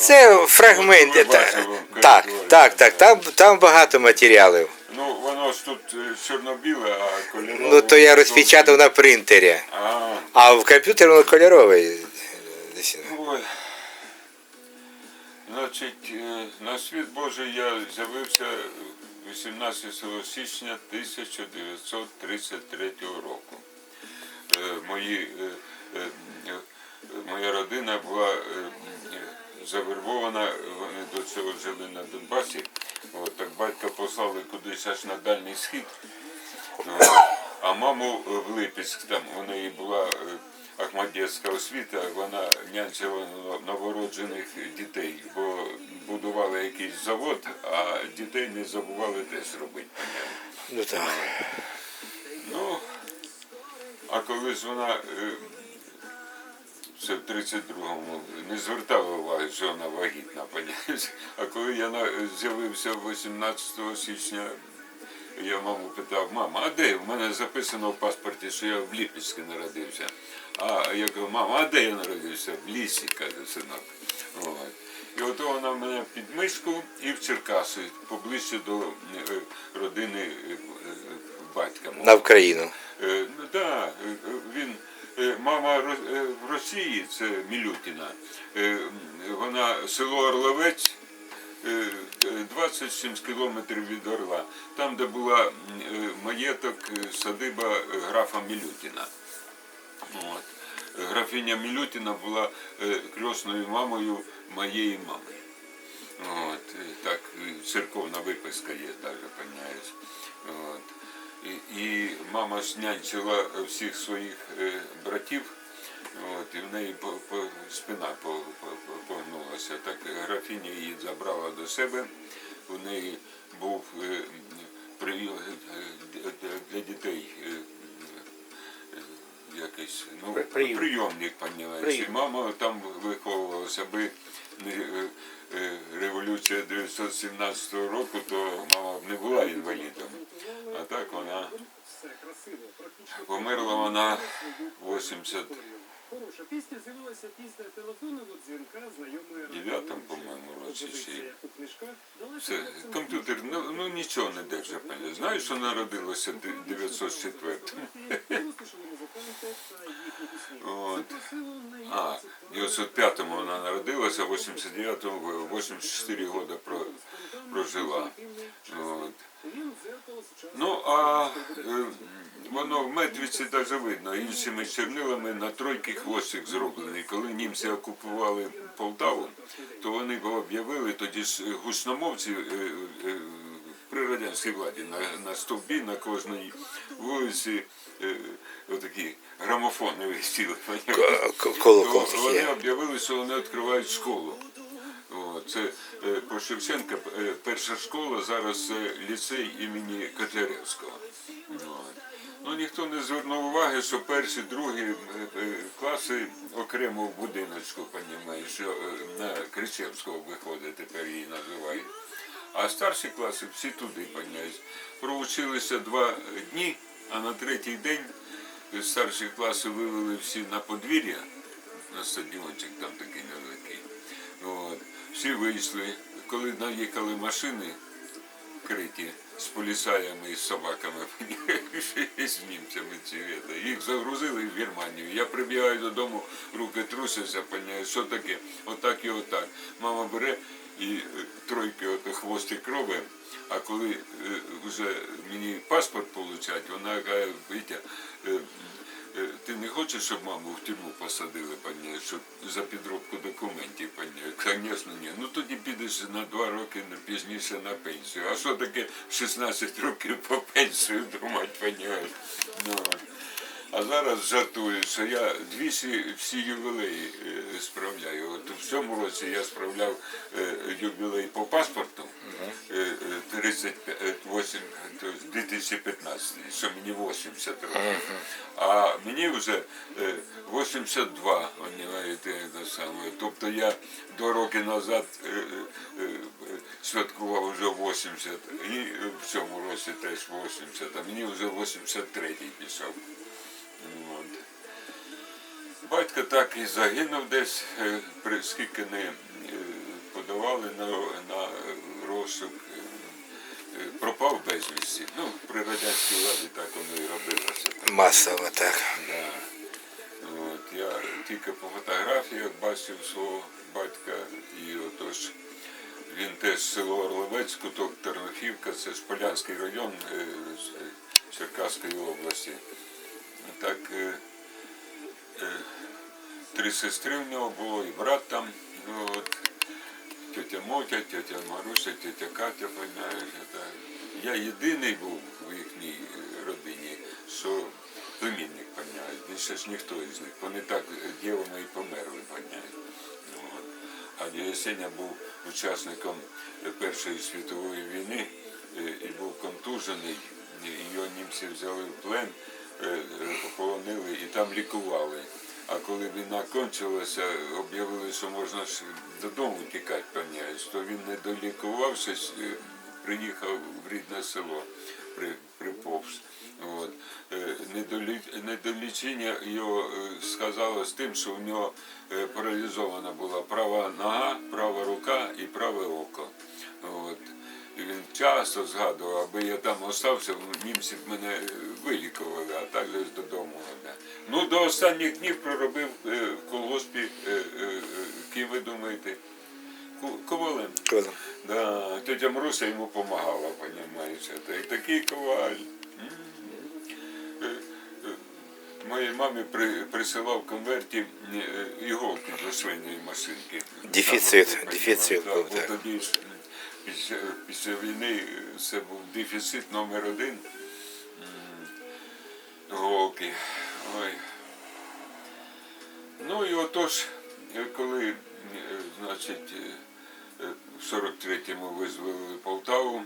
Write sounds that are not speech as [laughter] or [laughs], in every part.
Це фрагменти. Ви та- в Так, коридорі. так, так. Там, там багато матеріалів. Ну, воно ж тут е, чорно-біле, а кольорове. Ну то я розпечатав на принтері. А, А в комп'ютері воно кольоровий. Ой. Значить, е, на світ Божий я з'явився 18 січня 1933 року. Е, Мої, е, е, е, моя родина була е, е, завербована, вони до цього жили на Донбасі. От, так батька послали кудись аж на Дальній Схід. От. А маму е, в Липецьк, там у неї була е, Ахмадєтська освіта, вона нянчила новороджених дітей, бо будували якийсь завод, а дітей не забували теж робити. Ну так. Ну, а коли ж вона це в 32-му не звертала уваги, що вона вагітна, понімаєш? А коли я на- з'явився 18 січня, я маму питав, мама, а де? У мене записано в паспорті, що я в Ліпецьку народився. А я кажу, мама, а де я народився? В лісі, каже синок. От. І от вона мене під мишку і в Черкаси, поближче до е, родини е, е, батька. мого. На Україну. Е, ну, да, він, мама е, в Росії, це Мілютіна, е, вона село Орловець, е, е, 27 кілометрів від Орла, там, де була е, маєток, е, садиба е, графа Мілютіна. От. Е, Графиня Мілютіна була е, крісною мамою моєї мами. От, е, так, е, церковна виписка є, навіть. От. І, мама ж всіх своїх е, братів, от, і в неї по, по, спина по, по, по- погнулася. Так графіня її забрала до себе. У неї був е, прийом е, для дітей. Якийсь ну, прийомник, поняла. Прийом. І мама там виховувалася, аби революція 917 року, то мама б не була інвалідом. А так вона померла вона 80 Хороша пісня з'явилася після телефонного дзвінка знайомої по-моєму, році ще Це комп'ютер, ну, ну нічого не держа, пані. Знаєш, що народилося в 904 От. А, в 905-му вона народилася, в 89-му, 84 роки про, прожила. От. Ну, а е, воно в Медвіці навіть видно, іншими чернилами на тройки хвостик зроблений. Коли німці окупували Полтаву, то вони об'явили тоді ж гучномовці е, е, при радянській владі на, на стовбі на кожній вулиці отакі грамофони висіли. Колокол вони об'явили, що вони відкривають школу. Це е, по Шевченка е, перша школа, зараз це ліцей імені Котляревського. Ну ніхто не звернув уваги, що перші, другі е, е, класи окремо в будиночку, понімаєш, що е, на Кричевського виходить, тепер її називають. А старші класи всі туди, понімаєш. Проучилися два дні, а на третій день старші класи вивели всі на подвір'я, на стадіончик там такий невеликий. От. Всі вийшли. Коли наїхали машини криті з поліцаями і з собаками, [laughs] з німцями ці, это, їх загрузили в Германію. Я прибігаю додому, руки трусяться, поняю, що таке, отак і отак. Мама бере і е, тройки ото хвостик робить, а коли е, вже мені паспорт получать, вона каже, Вітя, Ти не хочеш, щоб маму в тюрму посадили, пані, щоб за підробку документів, пані? Звісно, ні. Ну тоді підеш на два роки пізніше на пенсію. А що таке в 16 років по пенсію думати, пані? Ну, а зараз жартую, що я двічі всі ювілеї е, справляю. От в цьому році я справляв е, ювілей по паспорту е, е, 38, то 2015, що мені 80 років. А мені вже е, 82, понимаєте, це саме. Тобто я два роки назад е, е, е, святкував вже 80, і в цьому році теж 80, а мені вже 83 пішов. От. Батько так і загинув десь, е, скільки не е, подавали на, на розшук. е, Пропав безвісті. Ну, при радянській владі так воно і робилося. Масово так. Да. От, я тільки по фотографіях бачив свого батька, і отож він теж з село Орловець, куток Тернохівка, це ж Полянський район Черкаської області. Так, е, е, три сестри в нього було, і брат там. Ну, от, тетя Мотя, тетя Маруся, тетя Катя, понимаєш, я єдиний був в їхній е, родині, що племінник, понимаєш, більше ж ніхто із них. Вони так е, дівами і померли, понимаєш. Ну. А дядя був учасником Першої світової війни е, і був контужений, його німці взяли в плен, е, е, і там лікували. А коли війна кончилася, об'явили, що можна додому тікати, поняєш, то він не долікувавшись, е, приїхав в рідне село, при, приповз. От. Е, недолі- Недолічення його е, сказалось тим, що в нього паралізована була права нога, права рука і праве око. От. І він часто згадував, аби я там остався, німці б мене е, вилікували, а так ж додому. Ну, до останніх днів проробив е, в колгоспі, е, ким ви думаєте? Ковалем. Да, тетя Маруся йому допомагала, понимаєш, це. І такий коваль. Моїй мамі при, присилав в конверті іголки до швейної машинки. Дефіцит, дефіцит був, так. Після, після війни е, це був дефіцит номер один. Голки. Ой. Ну і отож, е, коли, е, значить, в 43-му визволили Полтаву,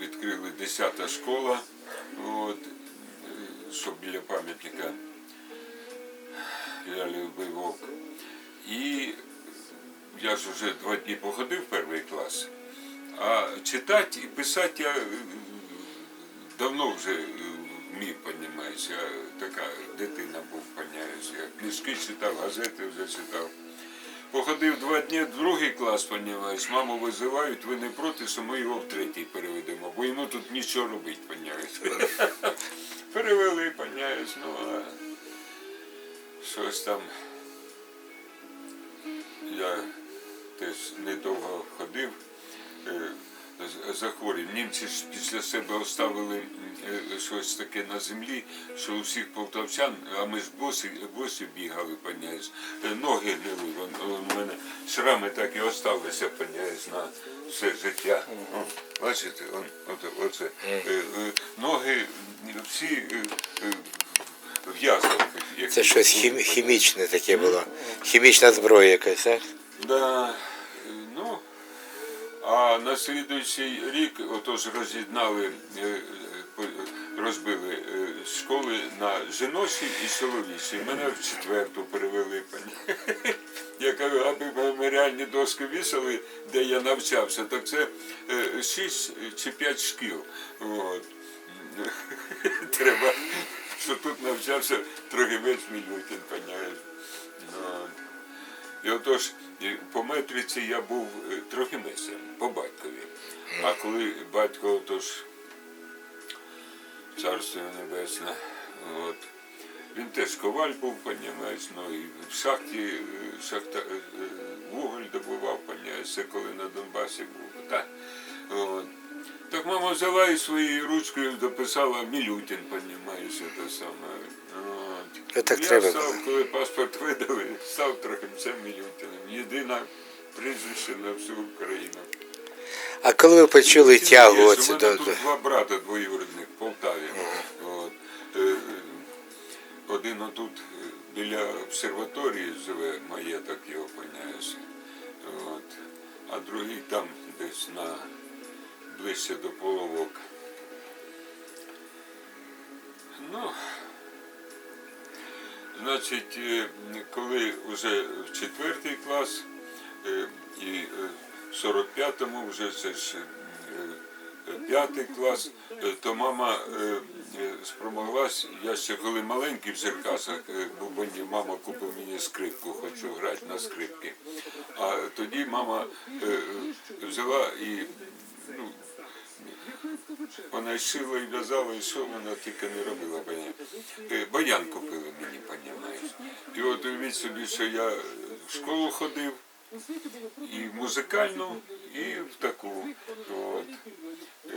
відкрили 10-та школа, от, що біля пам'ятника Лялі вбив вовк. І я ж вже два дні походив перший клас, а читати і писати я е, давно вже е, вмів, понімаєш, я така дитина був, понімаєш, я книжки читав, газети вже читав. Походив два дні другий клас, понімаєш, маму визивають, ви не проти, що ми його в третій переведемо, бо йому тут нічого робити, понімаєш. [laughs] Перевели, понімаєш, ну а щось там. Я теж недовго ходив, е, захворів. Німці ж після себе оставили е, щось таке на землі, що у всіх полтавчан, а ми ж босі, босі бігали, поняєш, е, ноги гнили. У мене шрами так і осталися, поняєш, на все життя. Бачите, он, от, оце. Ноги всі в язвах. які Це щось хімічне таке було. Хімічна зброя якась, так? Да, е, ну, а на слідуючий рік отож роз'єднали, е, е, розбили школи на жіночі і чоловічі. Мене в четверту перевели. пані. [laughs] Я кажу, аби меморіальні доски вісили, де я навчався, так це шість чи п'ять шкіл. От. [laughs] Треба, що тут навчався трохи Мілютін, поняєш. Ну, і отож, по метриці я був е, трохи месем, по батькові. А коли батько отож, царство небесне, от, він теж коваль був, понімаєш, ну і в шахті е, шахта, е, е, вуголь добував, понімаєш, це коли на Донбасі був. Так. От. Так мама взяла і своєю ручкою дописала Мілютін, понімаєш, це саме. Так я треба став, коли паспорт видали, став трохи цим Мілютіним. Єдина прізвище на всю Україну. А коли ви почули тягу У мене до. тут два брата двоюрідних в Полтаві. От. Е, е, Один отут е, біля обсерваторії живе, маєток його поняєш. От. А другий там десь на ближче до половок. Ну, значить, е, коли вже в четвертий клас е, і е, в 45-му вже це ж п'ятий клас, то мама спромоглась. Я ще коли маленький в Черкасах мені мама купила мені скрипку, хочу грати на скрипки. А тоді мама взяла і ну, вона шила і в'язала, і що вона тільки не робила, Баян купили мені. І от уявіть собі, що я в школу ходив, і в музикальну, і в таку. От. Е,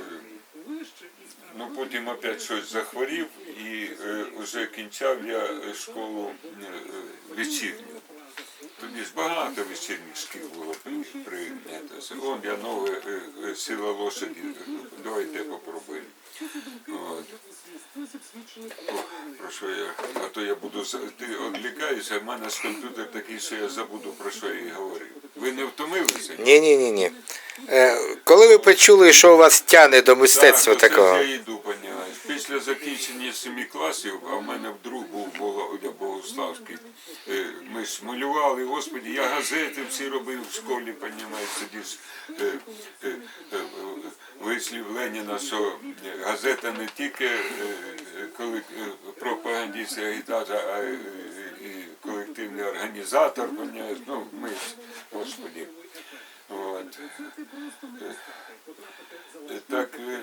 Ну потім опять щось захворів і е, вже кінчав я е, школу е, е, вечірню. Тоді ж багато вечірніх шкіл було при, прийнятося. Вон я нове е, е, сила лошаді. Давайте попробуємо. От. Про що я? А то я буду ти відлікаєшся, в мене ж комп'ютер такий, що я забуду про що я і говорив. Ви не втомилися? Ні, ні, ні, ні. Е, коли ви почули, що у вас тяне до мистецтва Так, такого? Я йду, понімаєш. Після закінчення семи класів, а в мене вдруг був Володя Богославський. е, Ми ж малювали, господі, я газети всі робив в школі, понімаєш, е, вислів Леніна, що газета не тільки е, е, коли е, пропагандистська агітація, а й і- і колективний організатор, ну ми ж, господі. От. Е, Так, е,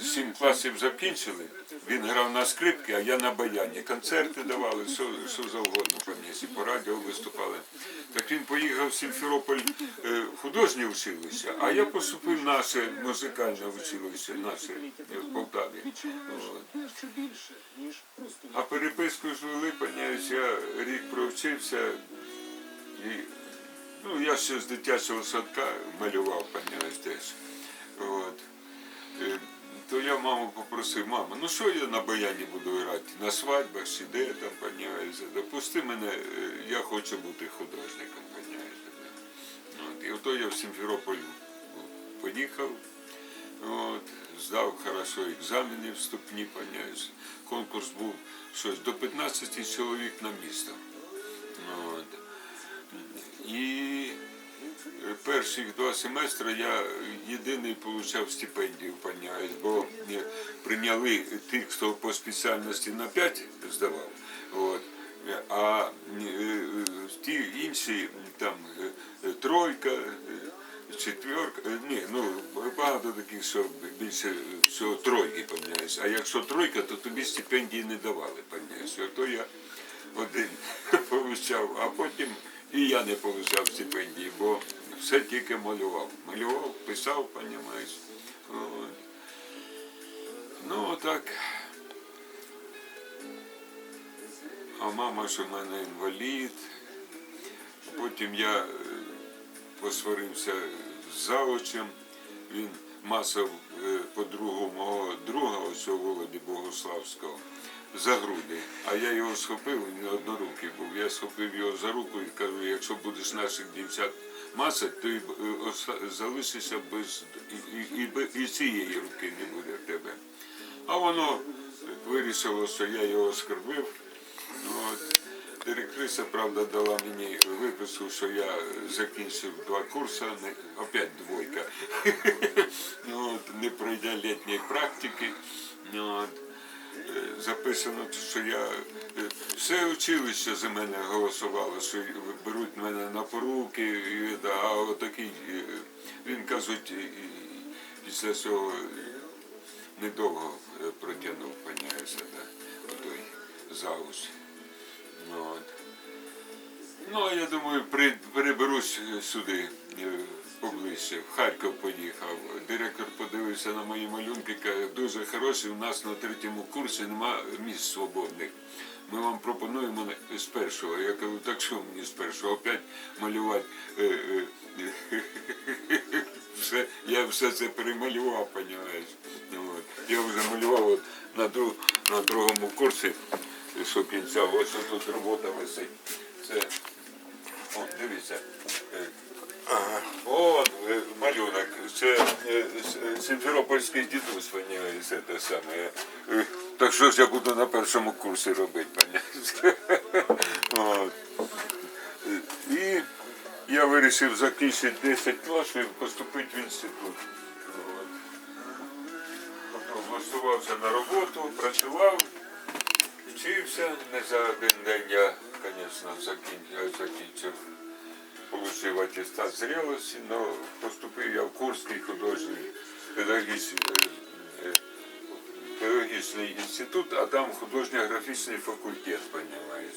сім класів закінчили. Він грав на скрипки, а я на баяні. Концерти давали, що, завгодно по місті, по радіо виступали. Так він поїхав в Сімферополь е, художнє училище, а я поступив наше музикальне училище, наше е, в Полтаві. А переписку ж вели, я рік провчився і ну, я ще з дитячого садка малював, поняєш, теж. То я маму попросив, мама, ну що я на баяні буду грати? На свадьбах чи де там, поняєш, допусти мене, е, я хочу бути художником, поняєш. От. І ото я в Сімферополь поїхав. От, здав хорошо екзамени вступні, поняєш. Конкурс був щось до 15 чоловік на місто. От. І перші два семестри я єдиний отримав стипендію, поняєш, бо е, прийняли тих, хто по спеціальності на 5 здавав. От. А е, е, ті інші там е, тройка, четверка, ні, ну багато таких, що більше всього тройки, пам'ятаєш. А якщо тройка, то тобі стипендії не давали, пам'ятаєш. То я один [laughs] получав, а потім і я не получав стипендії, бо все тільки малював. Малював, писав. От. Ну, отак. А мама ж у мене інвалід. Потім я е, посварився з заочем. Він масав е, подругу мого друга, у Володі Богославського, за груди. А я його схопив, він однорукий був. Я схопив його за руку і кажу, якщо будеш наших дівчат масати, то і, е, залишишся без і, і, і, і цієї руки не буде в тебе. А воно вирішило, що я його оскорбив. От. Директриса, правда, дала мені виписку, що я закінчив два курси, опять двойка. [laughs] Ну, не пройдя літньої практики. Записано, що я е, все училище за мене голосувало, що беруть мене на поруки, а отакий, е, він кажуть, після цього недовго е, протягнув, поняєшся, да, отой заус. Ну, ну, я думаю, при, переберусь е, сюди поближче. В Харків поїхав. Директор подивився на мої малюнки, каже, дуже хороші, у нас на третьому курсі нема місць свободних. Ми вам пропонуємо з першого. Я кажу, так що мені з першого? Опять малювати. е, е, [laughs] все, я все це перемалював, понімаєш. Я вже малював от, на, друг, на другому курсі, що кінця, ось тут робота висить. Це, о, дивіться. е, е, малюнок. Це е, с- е, Сімферопольський дідусь, понімаєте, те саме. Е, Так що ж я буду на першому курсі робити. Е, [laughs] І я вирішив закінчити 10 класів і поступити в інститут. Влаштувався на роботу, працював, вчився. Не за один день я, звісно, закінчив, отримав атестат зрілості, але поступив я в Курський художній педагогічний, е, е, педагогічний інститут, а там художньо-графічний факультет, розумієш.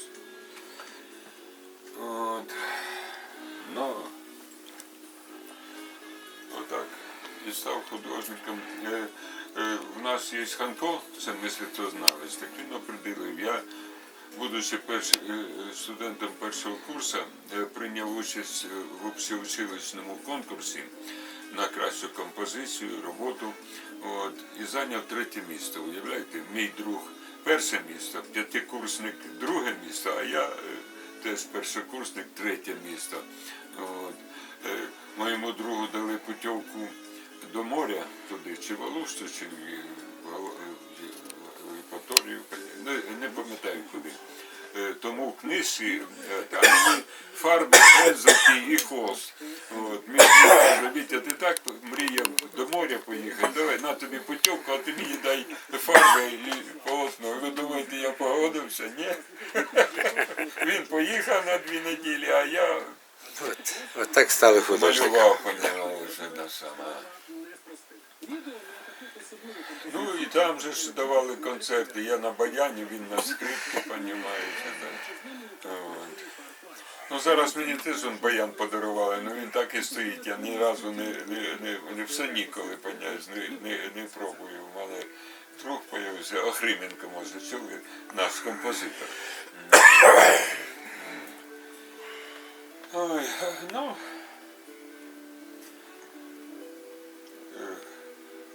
От. Ну, отак. І став художником. Е, е, У нас є Ханко, це мислитознавець, так він определив. Я, будучи перш, е, студентом першого курсу, е, прийняв участь е, в общеучилищному конкурсі на кращу композицію, роботу. От, і зайняв третє місце. Уявляєте, мій друг перше місце, п'ятикурсник друге місце, а я е, теж першокурсник третє місце. От. Е, Моєму другу дали путівку до моря туди, чи в Алушту, чи в в- в не, пам'ятаю куди. Е, Тому в книжці, е, а мені фарби, пензлики і холст. От, мій друг каже, Вітя, ти так мріяв до моря поїхати, давай на тобі путівку, а ти мені дай фарби і полотно. Ви думаєте, я погодився? Ні. Він поїхав на дві неділі, а я От, от так стали художниками. малював, поняла вже на сама. Ну і там же ж давали концерти. Я на баяні, він на скрипці, понімаєте. Ну зараз мені теж он баян подарували, ну він так і стоїть. Я ні разу не, не, не, не все ніколи, поняєш, не, не, не пробую. У мене друг появився, Охрименко, може, чули, наш композитор. Ой, ну.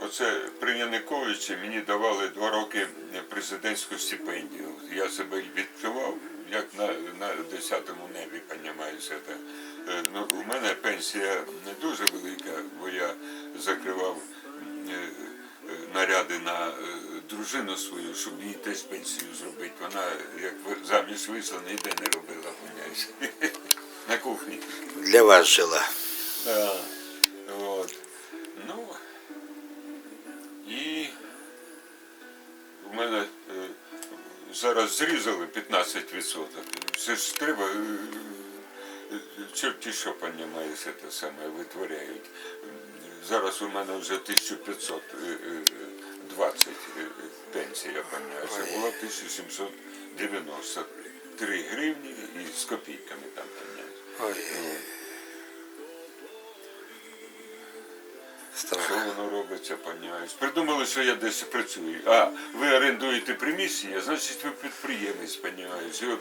Оце при Януковичі мені давали два роки президентську стипендію. Я себе відчував, як на, на 10-му небі, понімаєш. Це. Е, Ну, у мене пенсія не дуже велика, бо я закривав е, е, наряди на е, дружину свою, щоб їй теж пенсію зробити. Вона як заміж вийшла, ніде не робила, понімаєш. [laughs] На кухні. Для вас жила. Да. Зараз зрізали 15%. Це ж треба. е, е, Чорті що понімаєш, це саме витворяють. Зараз у мене вже 1520 е, е, пенсія, а була 1793 гривні і з копійками там, понімаєш. Ой, Що воно робиться, понімаєш? Придумали, що я десь працюю. А, ви орендуєте приміщення, значить ви підприємець, понімаєш. І, от,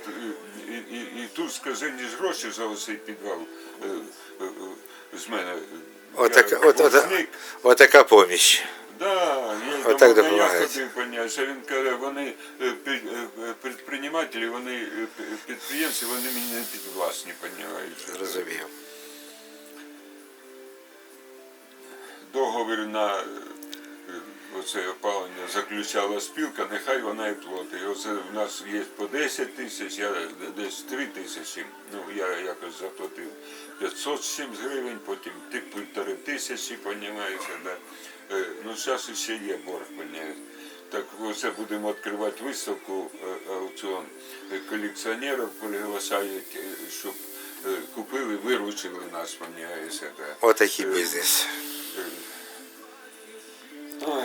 і, і, і, тут скажені ж гроші за оцей підвал е, е, е, з мене. Отака, Я от, от, отака поміч. Да, я Отак так я допомагають. ходив, а він каже, вони е, е, підприємателі, вони підприємці, вони мені не підвласні, понімаєш. Розумію. Договір на е, оце опалення заключала спілка, нехай вона і платить. І Оце в нас є по 10 тисяч, я десь 3 тисячі. Ну я якось заплатив 500 з гривень, потім півтори тисячі, понімаєте, да. Е, Ну зараз ще є борг, понімаєте. Так оце будемо відкривати виставку е, аукціон колекціонерів приглашають, щоб купили, виручили нас, понімаєте. да. Отакий бізнес. Ой,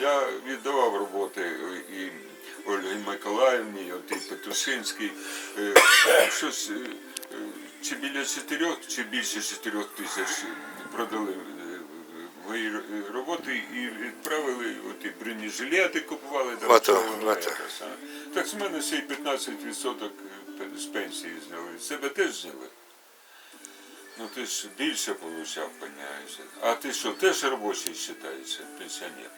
Я віддавав роботи і Ольгі Миколаївні, і Петушинській. Е, Щось е, е, чи біля чотирьох, чи більше чотирьох тисяч продали е, мої роботи і відправили, от і бронежилети купували. там, це саме. Так з мене ще й 15% з пенсії зняли. Себе теж зняли. Ну ти ж більше получав, поняєш. А ти що, теж робочий вважаєшся, пенсіонер?